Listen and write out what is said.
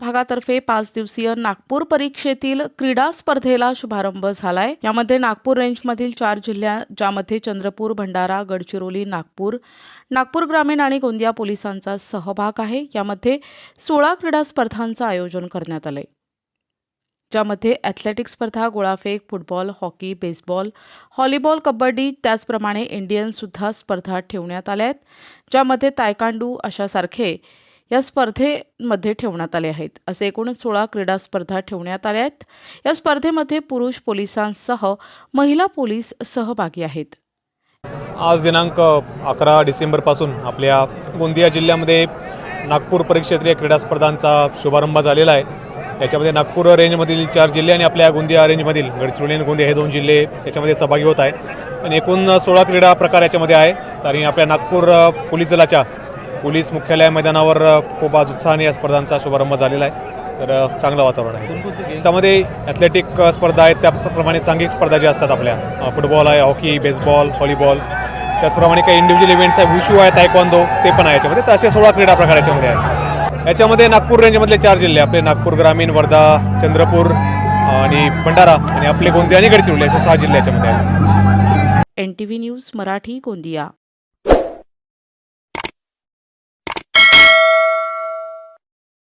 विभागातर्फे पाच दिवसीय नागपूर परीक्षेतील क्रीडा स्पर्धेला शुभारंभ झालाय. यामध्ये नागपूर रेंजमधील चार जिल्ह्या ज्यामध्ये चंद्रपूर भंडारा गडचिरोली नागपूर नागपूर ग्रामीण आणि गोंदिया पोलिसांचा सहभाग आहे. यामध्ये सोळा क्रीडा स्पर्धांचं आयोजन करण्यात आलंय. ज्यामध्ये ॲथलेटिक स्पर्धा गोळाफेक football hockey baseball volleyball kabaddi त्याचप्रमाणे इंडियन सुद्धा स्पर्धा ठेवण्यात आल्या आहेत ज्यामध्ये तायकांडू अशासारखे या स्पर्धेमध्ये ठेवण्यात आले आहेत. असे एकूण सोळा क्रीडा स्पर्धा ठेवण्यात आल्या आहेत. या स्पर्धेमध्ये पुरुष पोलिसांसह महिला पोलीस सहभागी आहेत. आज दिनांक अकरा डिसेंबरपासून आपल्या गोंदिया जिल्ह्यामध्ये नागपूर परिक्षेत्रीय क्रीडा स्पर्धांचा शुभारंभ झालेला आहे. याच्यामध्ये नागपूर रेंजमधील चार जिल्हे आणि आपल्या गोंदिया रेंजमधील गडचिरोली आणि गोंदिया हे दोन जिल्हे याच्यामध्ये सहभागी होत आहेत. आणि एकूण सोळा क्रीडा प्रकार याच्यामध्ये आहे. आणि आपल्या नागपूर पोलीस दलाच्या पोलीस मुख्यालय मैदानावर खूप आज उत्साहाने या स्पर्धांचा शुभारंभ झालेला आहे. तर चांगलं वातावरण आहे त्यामध्ये ॲथलेटिक स्पर्धा आहेत. त्याप्रमाणे सांघिक स्पर्धा ज्या असतात आपल्या फुटबॉल आहे हॉकी बेसबॉल व्हॉलीबॉल त्याचप्रमाणे काही इंडिव्हिज्युअल इव्हेंट्स आहे. वुशू आहे तायक्वांदो ते पण आहे याच्यामध्ये. तर असे सोळा क्रीडा प्रकार याच्यामध्ये आहेत. याच्यामध्ये नागपूर रेंजमधले चार जिल्हे. आपले नागपूर ग्रामीण वर्धा चंद्रपूर आणि भंडारा आणि आपले गोंदिया आणि गडचिरोली असे सहा जिल्हे याच्यामध्ये आहेत. N T V news Marathi Gondia.